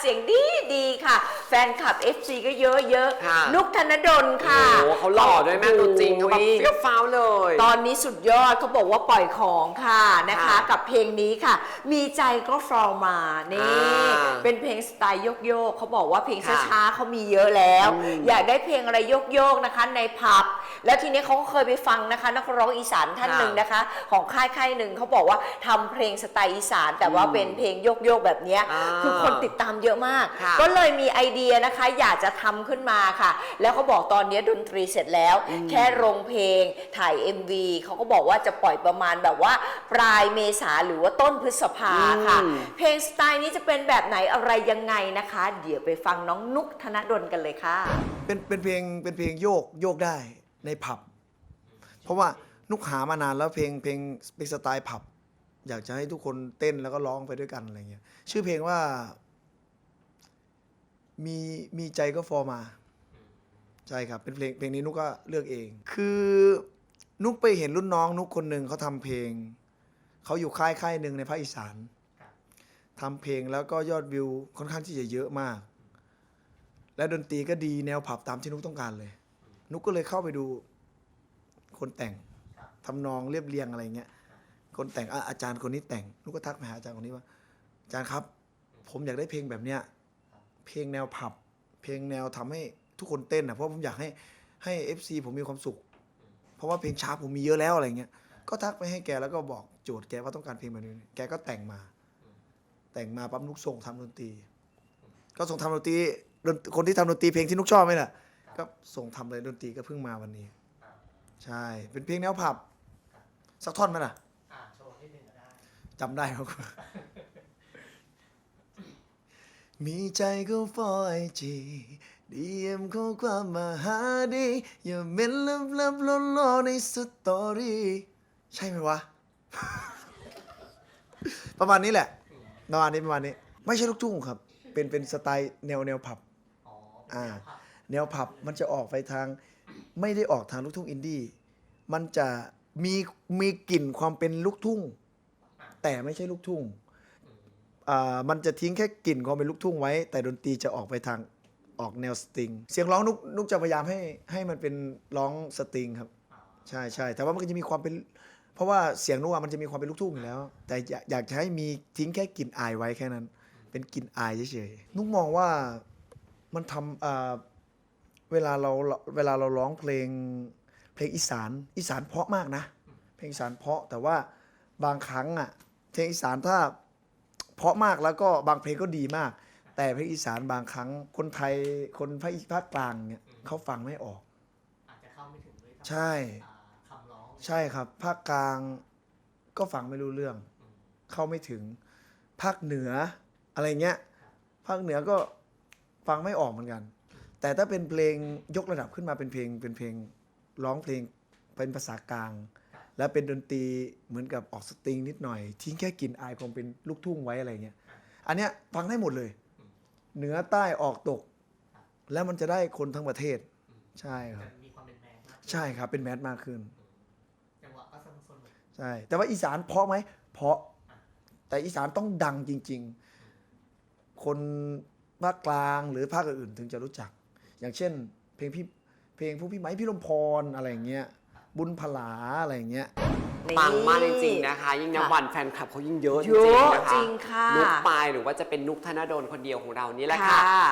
เสียงดีดีค่ะ แฟนคลับ FC ก็เยอะเยอะๆค่ะ นุกธนดลค่ะ โอ้โหเขาหล่อด้วยแม่ตัวจริงเขาแบบโอ้ยเฟี้ยวฟ้าวเลย ตอนนี้สุดยอดเขาบอกว่าปล่อยของค่ะนะคะ ค่ะกับเพลงนี้ค่ะ มีใจก็ฟลอมานี่อ่าเป็นเพลงสไตล์โยกโยกๆเขาบอกว่าเพลงค่ะช้าๆเขามีเยอะแล้ว อืมอยากได้เพลงอะไรโยกโยกๆนะคะในผับแล้วทีนี้เขาก็เคยไปฟังนะคะ นักร้องอีสานท่านค่ะหนึ่งนะคะ ของค่ายค่ายหนึ่งเขาบอกว่าทำเพลงสไตล์อีสาน แต่ว่าอืมเป็นเพลงโยกโยกๆแบบเนี้ยอ่า คือคนติดตามเยอะมาก ค่ะก็เลยมีไอเดียนะคะ อยากจะทำขึ้นมาค่ะ แล้วเขาบอกตอนนี้ดนตรีเสร็จแล้วแค่ลงเพลงถ่าย MV เขาก็บอกว่าจะปล่อยประมาณแบบว่า ปลายเมษาหรือว่าต้นพฤษภาค่ะ อืม เพลงสไตล์นี้จะเป็นแบบไหนอะไรยังไงนะคะ เดี๋ยวไปฟังน้องนุกธนดลกันเลยค่ะ เป็นเป็นเพลงเป็นเพลงโยกโยกได้ในผับ เพราะว่านุกหามานานแล้วเพลงเพลงเป็นสไตล์ผับ อยากจะให้ทุกคนเต้นแล้วก็ร้องไปด้วยกันอะไรเงี้ยชื่อเพลงว่า มีมีใจก็ฟอร์มา ใช่ครับเป็นเพลงเพลงนี้นุกก็เลือกเอง คือนุกไปเห็นรุ่นน้องนุกคนหนึ่งเขาทำเพลง เขาอยู่ค่ายค่ายหนึ่งในภาคอีสานทำเพลงแล้วก็ยอดวิวค่อนข้างที่จะเยอะมาก และดนตรีก็ดีแนวผับตามที่นุกต้องการเลย นุกก็เลยเข้าไปดูคนแต่งทำนองเรียบเรียงอะไรเงี้ย คนแต่งอะอาจารย์คนนี้แต่งนุกก็ทักไปหาอาจารย์คนนี้ว่าอาจารย์ครับ ผมอยากได้เพลงแบบเนี้ย เพลงแนวผับ เพลงแนวทำให้ทุกคนเต้นอะเพราะผมอยากให้ให้เอฟซีผมมีความสุข เพราะว่าเพลงช้าผมมีเยอะแล้วอะไรเงี้ยก็ทักไปให้แกแล้วก็บอกโจทย์แกว่าต้องการเพลงแบบนี้แกก็แต่งมา แต่งมาปั๊บนุกส่งทำดนตรี ก็ส่งทำดนตรีดนคนที่ทำดนตรีเพลงที่นุกชอบไหมล่ะก็ส่งทำเลยดนตรีก็เพิ่งมาวันนี้ ใช่ เป็นเพลงแนวผับ สักท่อนไหมล่ะจำได้ครับ มีใจก็ฟอยจีดีเอ็มข้อความมาหาดี อย่าเม้นลับลับๆล้อๆในสตอรี่ใช่ไหมวะ ประมาณนี้แหละประมาณนี้ประมาณนี้ ไม่ใช่ลูกทุ่งครับ เป็นเป็นสไตล์แนวแนวผับอ่า แนวผับมันจะออกไปทาง ไม่ได้ออกทางลูกทุ่งอินดี้มันจะมีมีกลิ่นความเป็นลูกทุ่ง แต่ไม่ใช่ลูกทุ่งอ่า มันจะทิ้งแค่กลิ่นความเป็นลูกทุ่งไว้ แต่ดนตรีจะออกไปทางออกแนวสตริง เสียงร้องนุกนุกจะพยายามให้ให้มันเป็นร้องสตริงครับใช่ใช่แต่ว่ามันก็จะมีความเป็น เพราะว่าเสียงนุกอะมันจะมีความเป็นลูกทุ่งอยู่แล้ว แต่อยากอยากจะให้มีทิ้งแค่กลิ่นอายไว้แค่นั้น เป็นกลิ่นอายเฉยๆนุกมองว่ามันทำอ่าเวลาเราเวลาเราร้องเพลงเพลงอีสานอีสานเพราะมากนะ เพลงอีสานเพราะแต่ว่าบางครั้งอะเพลงอีสานถ้า เพราะมากแล้วก็บางเพลงก็ดีมาก แต่เพลงอีสานบางครั้งคนไทยคนภาคภาคกลางเนี่ยเขาฟังไม่ออก อาจจะเข้าไม่ถึงด้วยใช่ อ่าคำร้องใช่ครับ ภาคกลางก็ฟังไม่รู้เรื่องเข้าไม่ถึง ภาคเหนืออะไรเงี้ย ภาคเหนือก็ฟังไม่ออกเหมือนกัน แต่ถ้าเป็นเพลงยกระดับขึ้นมาเป็นเพลงเป็นเพลงร้องเพลงเป็นภาษากลาง และเป็นดนตรีเหมือนกับออกสตริงนิดหน่อย ทิ้งแค่กลิ่นอายความเป็นลูกทุ่งไว้อะไรเงี้ยอันเนี้ยฟังได้หมดเลย เหนือใต้ออกตก แล้วมันจะได้คนทั้งประเทศ ใช่คแต่รับ มีความเป็นแมนมากใช่ครับ เป็นแมสมากขึ้น จังหวะก็สนุกสนุกใช่ แต่ว่าอีสานเพราะไหมเพราะ แต่อีสานต้องดังจริง ๆ คนภาคกลางหรือภาคอื่นๆถึงจะรู้จัก อย่างเช่น เพลงพี่เพลงพวกพี่ไม้พี่ลมพรอะไรอย่างเงี้ย บุญพลาอะไรอย่างเงี้ย ปังมากจริงๆนะคะ ยิ่งนับวันแฟนคลับเขายิ่งเยอะจเยริงอะๆนะคะจริงค่ะ นุกปายหรือว่าจะเป็นนุกธนดลคนเดียวของเรานี่แหละค่ะค่ะ